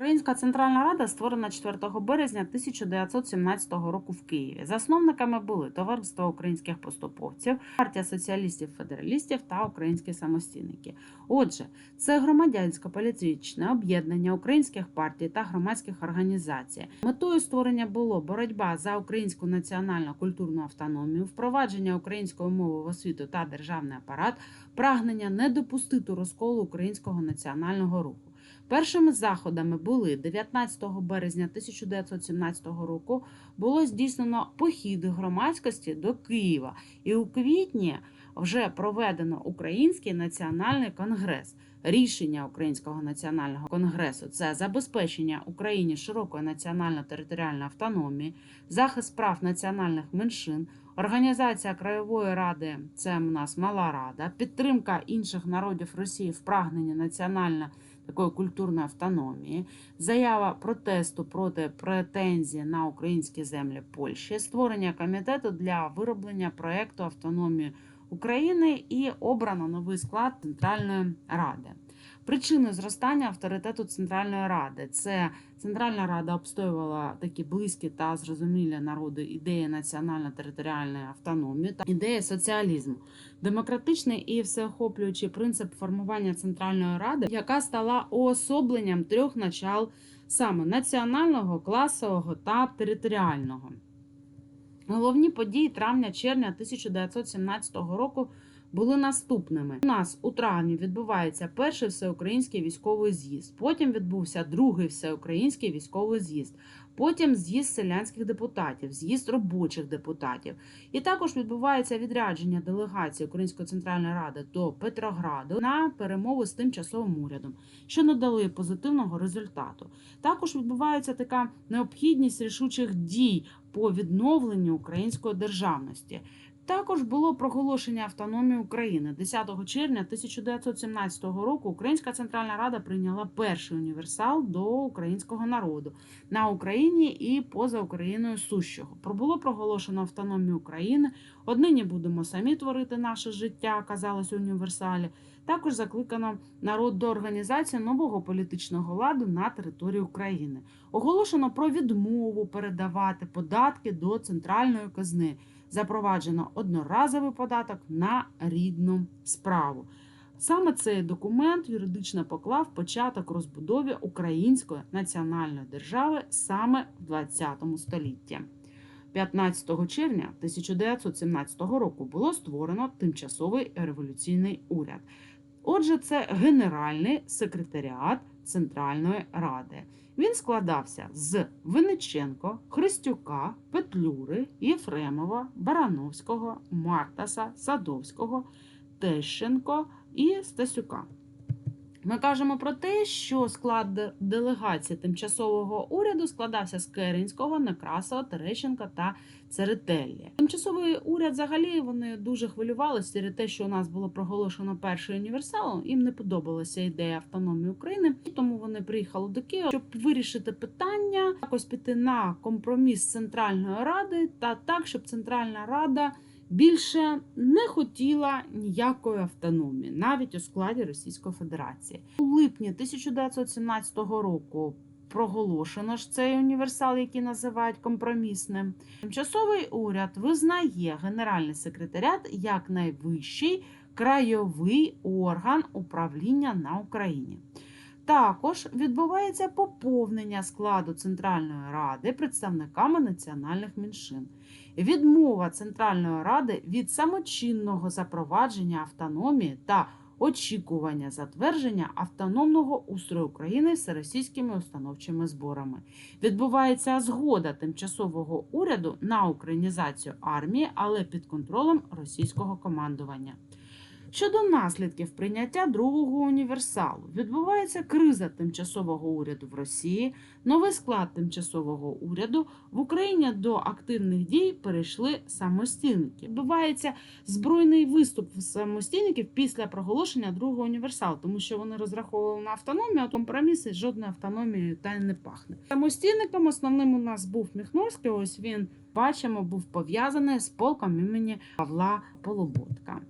Українська Центральна Рада створена 4 березня 1917 року в Києві. Засновниками були Товариство українських поступовців, партія соціалістів-федералістів та українські самостійники. Отже, це громадянсько-політичне об'єднання українських партій та громадських організацій. Метою створення було боротьба за українську національну культурну автономію, впровадження української мови в освіту та державний апарат, прагнення не допустити розколу українського національного руху. Першими заходами були 19 березня 1917 року було здійснено похід громадськості до Києва, і у квітні вже проведено Український національний конгрес. Рішення Українського національного конгресу це забезпечення Україні широкої національно-територіальної автономії, захист прав національних меншин, організація краєвої ради це у нас мала рада, підтримка інших народів Росії в прагненні національно такої культурної автономії, заява протесту проти претензії на українські землі Польщі, створення комітету для вироблення проекту автономії України і обрано новий склад Центральної Ради. Причиною зростання авторитету Центральної Ради це Центральна Рада обстоювала такі близькі та зрозумілі народу ідеї національно-територіальної автономії та ідеї соціалізму, демократичний і всеохоплюючий принцип формування Центральної Ради, яка стала уособленням трьох начал саме національного, класового та територіального. Головні події травня-червня 1917 року були наступними. У нас у травні відбувається перший всеукраїнський військовий з'їзд. Потім відбувся другий всеукраїнський військовий з'їзд. Потім з'їзд селянських депутатів, з'їзд робочих депутатів. І також відбувається відрядження делегації Української центральної ради до Петрограду на перемови з тимчасовим урядом, що надали позитивного результату. Також відбувається така необхідність рішучих дій по відновленню української державності. Також було проголошення автономії України 10 червня 1917 року. Українська Центральна Рада прийняла перший універсал до українського народу на Україні і поза Україною сущого. Пробуло проголошено автономію України. Однині будемо самі творити наше життя, казалось у універсалі. Також закликано народ до організації нового політичного ладу на території України. Оголошено про відмову передавати податки до центральної казни запроваджено одноразовий податок на рідну справу. Саме цей документ юридично поклав початок розбудові української національної держави саме в 20 столітті. 15 червня 1917 року було створено тимчасовий революційний уряд. Отже, це Генеральний секретаріат Центральної Ради. Він складався з Винниченко, Христюка, Петлюри, Єфремова, Барановського, Мартаса, Садовського, Тещенко і Стасюка. Ми кажемо про те, що склад делегації тимчасового уряду складався з Керенського, Некрасова, Терещенка та Церетеллі. Тимчасовий уряд взагалі вони дуже хвилювалися через те, що у нас було проголошено перший універсал. Їм не подобалася ідея автономії України, тому вони приїхали до Києва, щоб вирішити питання, якось піти на компроміс Центральної Ради та так, щоб Центральна Рада більше не хотіла ніякої автономії, навіть у складі Російської Федерації. У липні 1917 року проголошено ж цей універсал, який називають компромісним. Тимчасовий уряд визнає Генеральний секретаріат як найвищий краєвий орган управління на Україні. Також відбувається поповнення складу Центральної Ради представниками національних меншин. Відмова Центральної Ради від самочинного запровадження автономії та очікування затвердження автономного устрою України всеросійськими установчими зборами. Відбувається згода тимчасового уряду на українізацію армії, але під контролем російського командування. Щодо наслідків прийняття другого універсалу, відбувається криза тимчасового уряду в Росії, новий склад тимчасового уряду в Україні до активних дій перейшли самостійники. Відбувається збройний виступ самостійників після проголошення другого універсалу, тому що вони розраховували на автономію, а компроміси жодної автономії та не пахне. Самостійником основним у нас був Міхновський. Ось він бачимо, був пов'язаний з полком імені Павла Полуботка.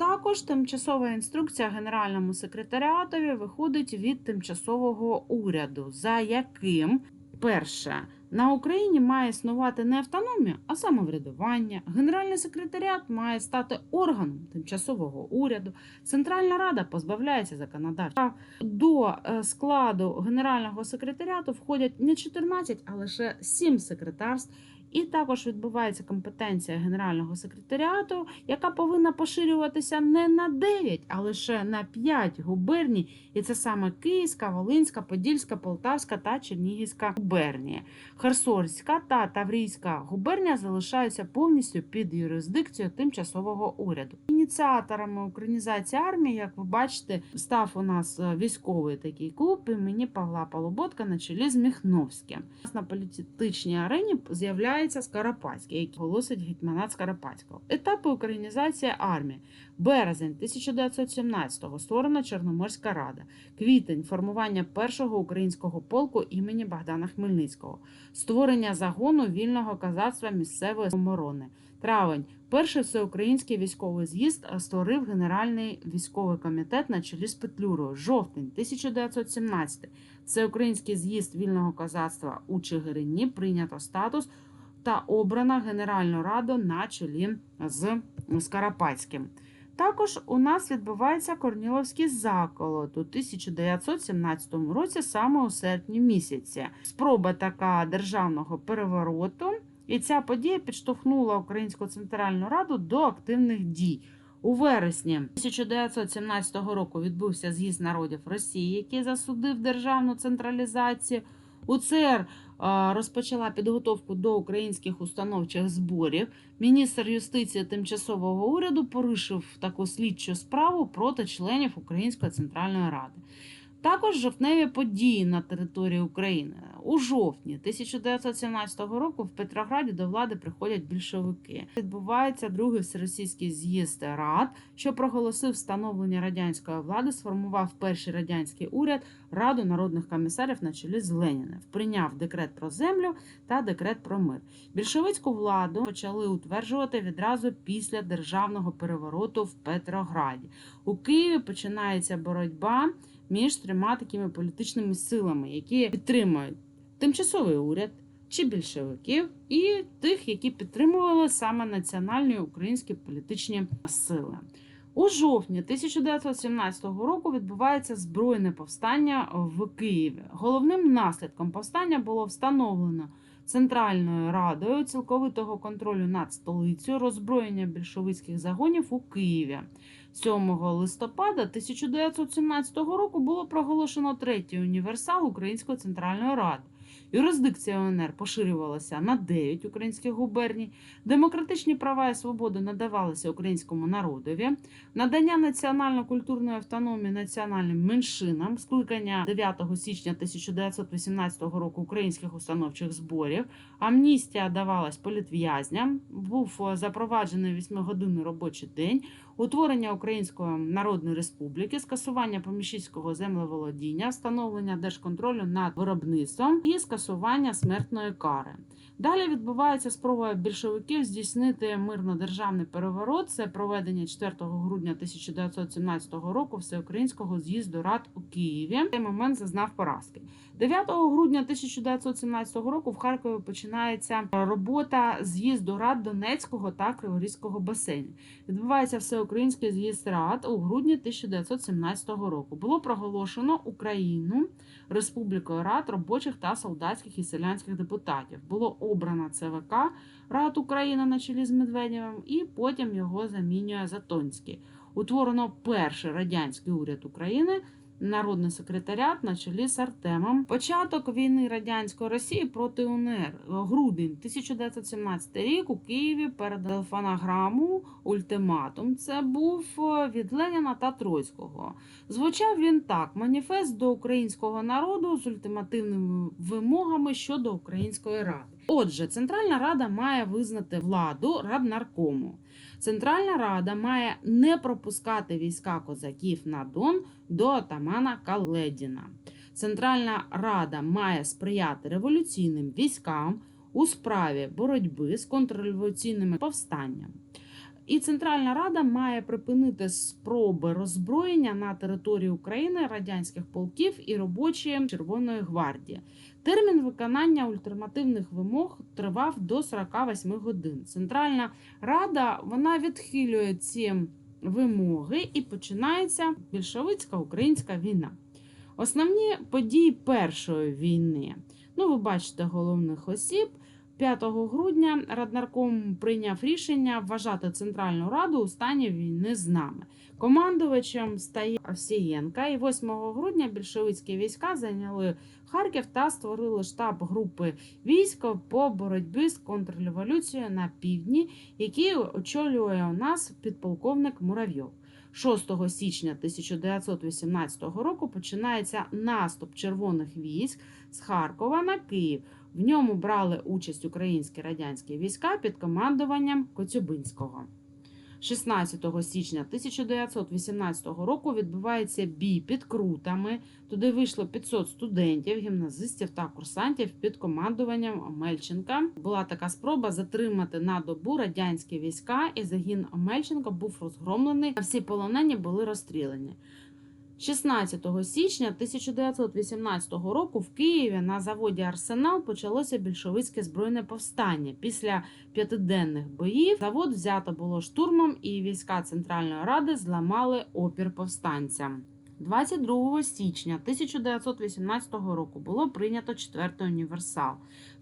Також тимчасова інструкція Генеральному секретаріатові виходить від тимчасового уряду, за яким перше. На Україні має існувати не автономія, а самоврядування. Генеральний секретаріат має стати органом тимчасового уряду. Центральна рада позбавляється законодавчих прав. До е, складу генерального секретаріату входять не 14, а лише 7 секретарств. І також відбувається компетенція генерального секретаріату, яка повинна поширюватися не на 9, а лише на 5 губерній. І це саме Київська, Волинська, Подільська, Полтавська та Чернігівська губернії. Херсонська та Таврійська губернія залишаються повністю під юрисдикцією тимчасового уряду. Ініціаторами українізації армії, як ви бачите, став у нас е, військовий такий клуб імені Павла Полуботка на чолі з Міхновським. На політичній арені з'являється Скоропадський, який голосить гетьманат Скоропадського. Етапи українізації армії. Березень 1917-го створена Чорноморська рада. Квітень формування першого українського полку імені Богдана Хмельницького, створення загону вільного казацтва місцевої самооборони. Травень перший всеукраїнський військовий з'їзд створив Генеральний військовий комітет на чолі з Петлюрою. Жовтень 1917 Всеукраїнський з'їзд вільного казацтва у Чигирині прийнято статус та обрана Генеральну раду на чолі з Скарапатським. Також у нас відбувається Корніловський заколот у 1917 році, саме у серпні місяці. Спроба така державного перевороту, і ця подія підштовхнула Українську Центральну Раду до активних дій. У вересні 1917 року відбувся з'їзд народів Росії, який засудив державну централізацію. УЦР а, розпочала підготовку до українських установчих зборів. Міністр юстиції тимчасового уряду порушив таку слідчу справу проти членів Української центральної ради. Також жовтневі події на території України. У жовтні 1917 року в Петрограді до влади приходять більшовики. Відбувається другий всеросійський з'їзд рад, що проголосив встановлення радянської влади, сформував перший радянський уряд Раду народних комісарів на чолі з Леніним, прийняв декрет про землю та декрет про мир. Більшовицьку владу почали утверджувати відразу після державного перевороту в Петрограді. У Києві починається боротьба між трьома такими політичними силами, які підтримують тимчасовий уряд чи більшовиків, і тих, які підтримували саме національні українські політичні сили. У жовтні 1917 року відбувається збройне повстання в Києві. Головним наслідком повстання було встановлено Центральною радою цілковитого контролю над столицею роззброєння більшовицьких загонів у Києві. 7 листопада 1917 року було проголошено третій універсал Української центральної ради. Юрисдикція УНР поширювалася на 9 українських губерній, демократичні права і свободи надавалися українському народові, надання національно-культурної автономії національним меншинам, скликання 9 січня 1918 року українських установчих зборів, амністія давалась політв'язням, був запроваджений 8-годинний робочий день, утворення Української Народної Республіки, скасування поміщицького землеволодіння, встановлення держконтролю над виробництвом і скасування смертної кари. Далі відбувається спроба більшовиків здійснити мирно-державний переворот. Це проведення 4 грудня 1917 року всеукраїнського з'їзду рад у Києві. Цей момент зазнав поразки. 9 грудня 1917 року в Харкові починається робота з'їзду рад Донецького та Криворізького басейнів. Відбувається всеукраїнський з'їзд рад у грудні 1917 року. Було проголошено Україну Республікою рад робочих та солдатських і селянських депутатів. Було обрано ЦВК Рад України на чолі з Медведєвим, і потім його замінює Затонський. Утворено перший радянський уряд України. Народний секретаріат на чолі з Артемом. Початок війни радянської Росії проти УНР. Грудень 1917 рік у Києві передали фонограму ультиматум. Це був від Леніна та Троцького. Звучав він так: маніфест до українського народу з ультимативними вимогами щодо української ради. Отже, Центральна Рада має визнати владу Раднаркому. Центральна Рада має не пропускати війська козаків на Дон до отамана Каледіна. Центральна Рада має сприяти революційним військам у справі боротьби з контрреволюційними повстаннями. І Центральна Рада має припинити спроби роззброєння на території України радянських полків і робочі Червоної гвардії. Термін виконання ультимативних вимог тривав до 48 годин. Центральна Рада вона відхилює ці вимоги і починається більшовицька українська війна. Основні події першої війни. Ну, ви бачите головних осіб. 5 грудня Раднарком прийняв рішення вважати Центральну Раду у стані війни з нами. Командувачем стає Овсієнка, і 8 грудня більшовицькі війська зайняли Харків та створили штаб групи військ по боротьбі з контрреволюцією на півдні, який очолює у нас підполковник Муравйов. 6 січня 1918 року починається наступ червоних військ з Харкова на Київ. В ньому брали участь українські радянські війська під командуванням Коцюбинського. 16 січня 1918 року відбувається бій під Крутами. Туди вийшло 500 студентів, гімназистів та курсантів під командуванням Омельченка. Була така спроба затримати на добу радянські війська, і загін Омельченка був розгромлений. а Всі полонені були розстріляні. 16 січня 1918 року в Києві на заводі Арсенал почалося більшовицьке збройне повстання. Після п'ятиденних боїв завод взято було штурмом, і війська Центральної Ради зламали опір повстанцям. 22 січня 1918 року було прийнято четвертий універсал.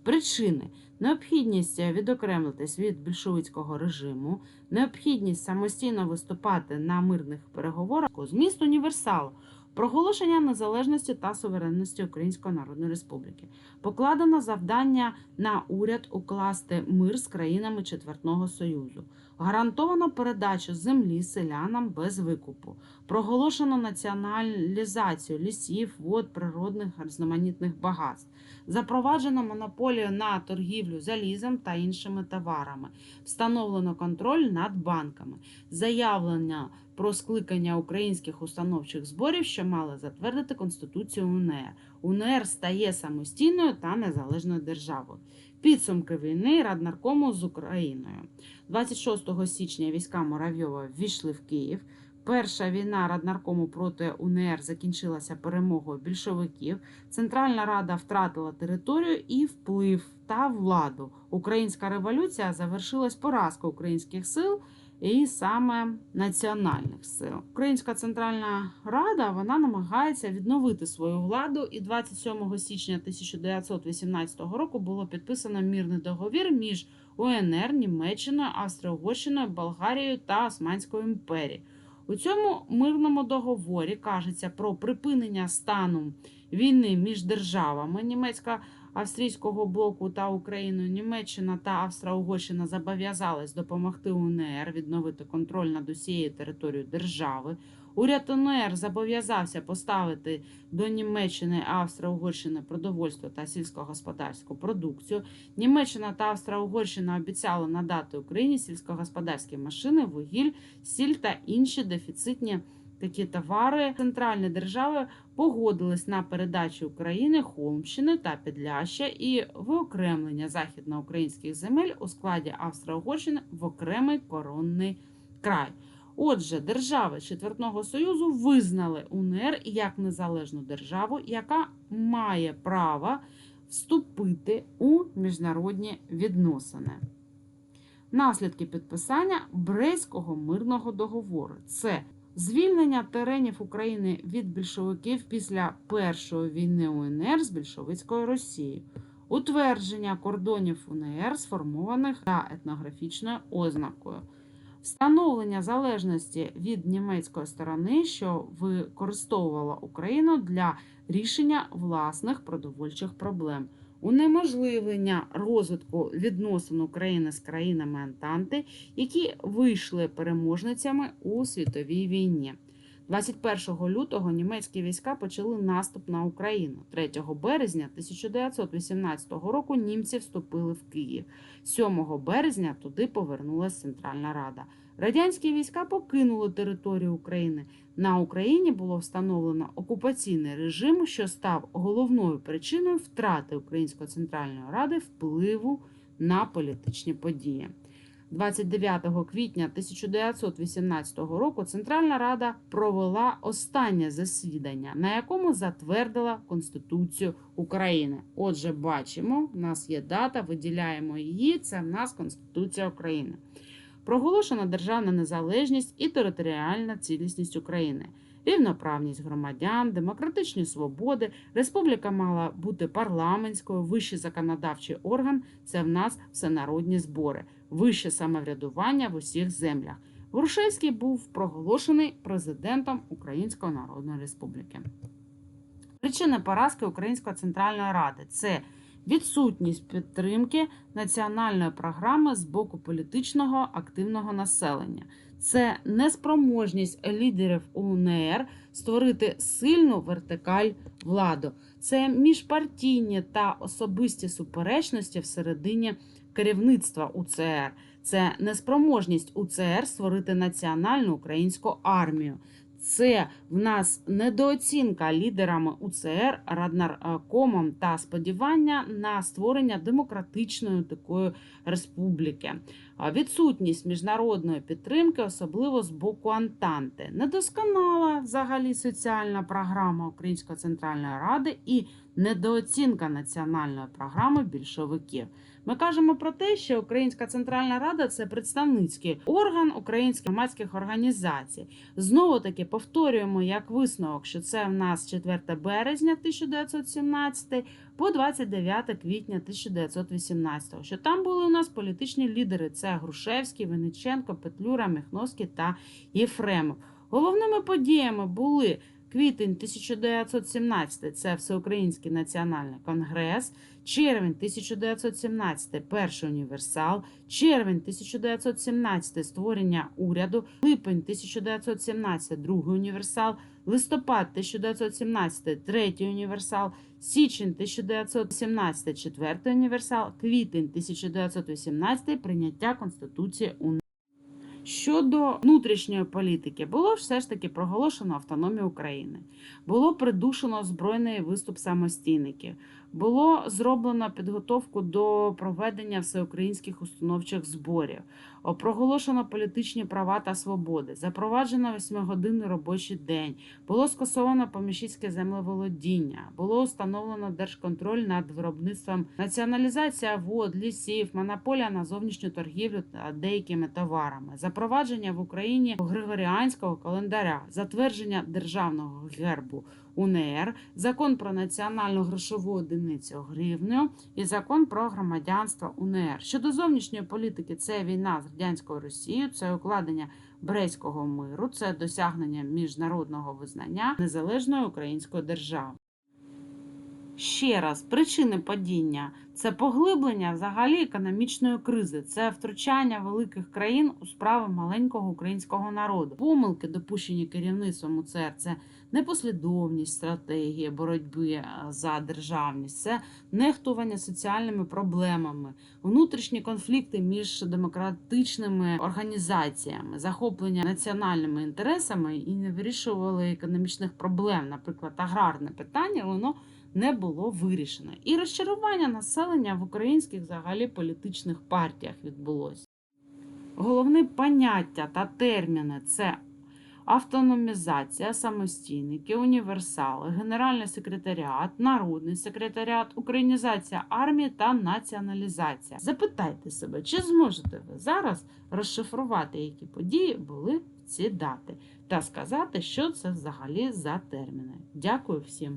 Причини. Необхідність відокремитись від більшовицького режиму, необхідність самостійно виступати на мирних переговорах, зміст універсалу, проголошення незалежності та суверенності Української Народної Республіки. Покладено завдання на уряд укласти мир з країнами Четвертного Союзу. Гарантовано передачу землі селянам без викупу. Проголошено націоналізацію лісів, вод, природних різноманітних багатств. Запроваджено монополію на торгівлю залізом та іншими товарами. Встановлено контроль над банками. Заявлення про скликання українських установчих зборів, що мали затвердити Конституцію УНР. УНР стає самостійною та незалежною державою. Підсумки війни Раднаркому з Україною. 26 січня війська Муравйова ввійшли в Київ. Перша війна Раднаркому проти УНР закінчилася перемогою більшовиків. Центральна Рада втратила територію і вплив та владу. Українська революція завершилась поразкою українських сил і саме національних сил. Українська Центральна Рада вона намагається відновити свою владу. І 27 січня 1918 року було підписано мірний договір між УНР, Німеччиною, Австро-Угорщиною, Болгарією та Османською імперією. У цьому мирному договорі кажеться про припинення стану війни між державами німецька австрійського блоку та Україною. Німеччина та Австро-Угорщина зобов'язались допомогти УНР відновити контроль над усією територією держави. Уряд УНР зобов'язався поставити до Німеччини Австро-Угорщини продовольство та сільськогосподарську продукцію. Німеччина та Австро-Угорщина обіцяли надати Україні сільськогосподарські машини, вугіль, сіль та інші дефіцитні такі товари. Центральні держави погодились на передачу України Холмщини та Підляща і виокремлення західноукраїнських земель у складі Австро-Угорщини в окремий коронний край. Отже, держави Четвертного Союзу визнали УНР як незалежну державу, яка має право вступити у міжнародні відносини. Наслідки підписання Брейського мирного договору це звільнення теренів України від більшовиків після Першої війни УНР з більшовицькою Росією, утвердження кордонів УНР, сформованих за етнографічною ознакою. Встановлення залежності від німецької сторони, що використовувала Україну для рішення власних продовольчих проблем, унеможливлення розвитку відносин України з країнами Антанти, які вийшли переможницями у світовій війні. 21 лютого німецькі війська почали наступ на Україну. 3 березня 1918 року німці вступили в Київ. 7 березня туди повернулася Центральна Рада. Радянські війська покинули територію України. На Україні було встановлено окупаційний режим, що став головною причиною втрати Української центральної ради впливу на політичні події. 29 квітня 1918 року Центральна Рада провела останнє засідання, на якому затвердила Конституцію України. Отже, бачимо, у нас є дата, виділяємо її. Це в нас Конституція України. Проголошена державна незалежність і територіальна цілісність України, рівноправність громадян, демократичні свободи. Республіка мала бути парламентською, вищий законодавчий орган це в нас всенародні збори, вище самоврядування в усіх землях. Грушевський був проголошений президентом Української Народної Республіки. Причини поразки Української Центральної Ради це відсутність підтримки національної програми з боку політичного активного населення. Це неспроможність лідерів УНР створити сильну вертикаль владу. Це міжпартійні та особисті суперечності всередині керівництва УЦР. Це неспроможність УЦР створити національну українську армію. Це в нас недооцінка лідерами УЦР, Раднаркомом та сподівання на створення демократичної такої республіки. Відсутність міжнародної підтримки, особливо з боку Антанти, недосконала взагалі соціальна програма Української центральної ради і недооцінка національної програми більшовиків. Ми кажемо про те, що Українська Центральна Рада це представницький орган українських громадських організацій. Знову таки повторюємо як висновок, що це в нас 4 березня 1917 по 29 квітня 1918, що там були у нас політичні лідери: це Грушевський, Винниченко, Петлюра, Міхновський та Єфремов. Головними подіями були квітень 1917 це Всеукраїнський національний конгрес, червень 1917 перший універсал, червень 1917 створення уряду, липень 1917 другий універсал, листопад 1917 третій універсал, січень 1917 четвертий універсал, квітень 1918 прийняття Конституції УНР. Щодо внутрішньої політики, було все ж таки проголошено автономію України, було придушено збройний виступ самостійників, було зроблено підготовку до проведення всеукраїнських установчих зборів, проголошено політичні права та свободи, запроваджено восьмигодинний робочий день, було скасовано поміщицьке землеволодіння, було установлено держконтроль над виробництвом, націоналізація вод, лісів, монополія на зовнішню торгівлю та деякими товарами, запровадження в Україні григоріанського календаря, затвердження державного гербу УНР, закон про національну грошову одиницю гривню і закон про громадянство УНР. Щодо зовнішньої політики, це війна з радянською Росією, це укладення Брестського миру, це досягнення міжнародного визнання незалежної української держави. Ще раз, причини падіння це поглиблення взагалі економічної кризи, це втручання великих країн у справи маленького українського народу. Помилки, допущені керівництвом УЦР, це непослідовність стратегії боротьби е, за державність, це нехтування соціальними проблемами, внутрішні конфлікти між демократичними організаціями, захоплення національними інтересами і не вирішували економічних проблем, наприклад, аграрне питання, воно не було вирішено. І розчарування населення в українських взагалі політичних партіях відбулося. Головні поняття та терміни це автономізація, самостійники, універсали, генеральний секретаріат, народний секретаріат, українізація армії та націоналізація. Запитайте себе, чи зможете ви зараз розшифрувати, які події були в ці дати, та сказати, що це взагалі за терміни. Дякую всім.